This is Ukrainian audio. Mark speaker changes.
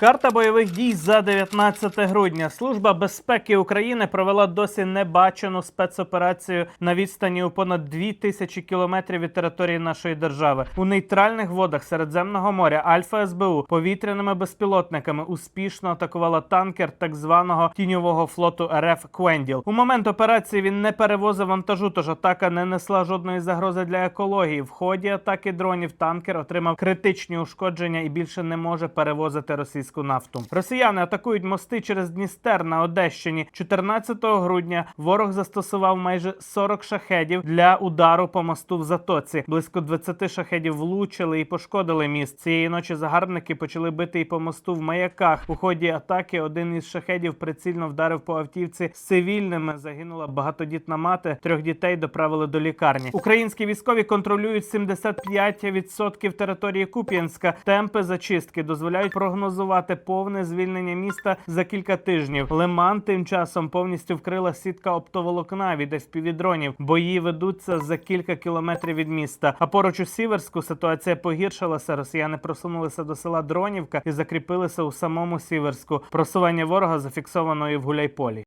Speaker 1: Карта бойових дій за 19 грудня. Служба безпеки України провела досі небачену спецоперацію на відстані у понад 2 тисячі кілометрів від території нашої держави. У нейтральних водах Середземного моря Альфа СБУ повітряними безпілотниками успішно атакувала танкер так званого тіньового флоту РФ Квенділ. У момент операції він не перевозив вантажу, тож атака не несла жодної загрози для екології. В ході атаки дронів танкер отримав критичні ушкодження і більше не може перевозити російську нафту. Росіяни атакують мости через Дністер на Одещині. 14 грудня ворог застосував майже 40 шахедів для удару по мосту в затоці. Близько 20 шахедів влучили і пошкодили міст. Цієї ночі загарбники почали бити і по мосту в маяках. У ході атаки один із шахедів прицільно вдарив по автівці з цивільними. Загинула багатодітна мати. Трьох дітей доправили до лікарні. Українські військові контролюють 75% території Куп'янська. Темпи зачистки дозволяють прогнозувати повне звільнення міста за кілька тижнів. Лиман тим часом повністю вкрила сітка оптоволокна від FPV-дронів. Бої ведуться за кілька кілометрів від міста. А поруч у Сіверську ситуація погіршилася. Росіяни просунулися до села Дронівка і закріпилися у самому Сіверську. Просування ворога зафіксовано і в Гуляйполі.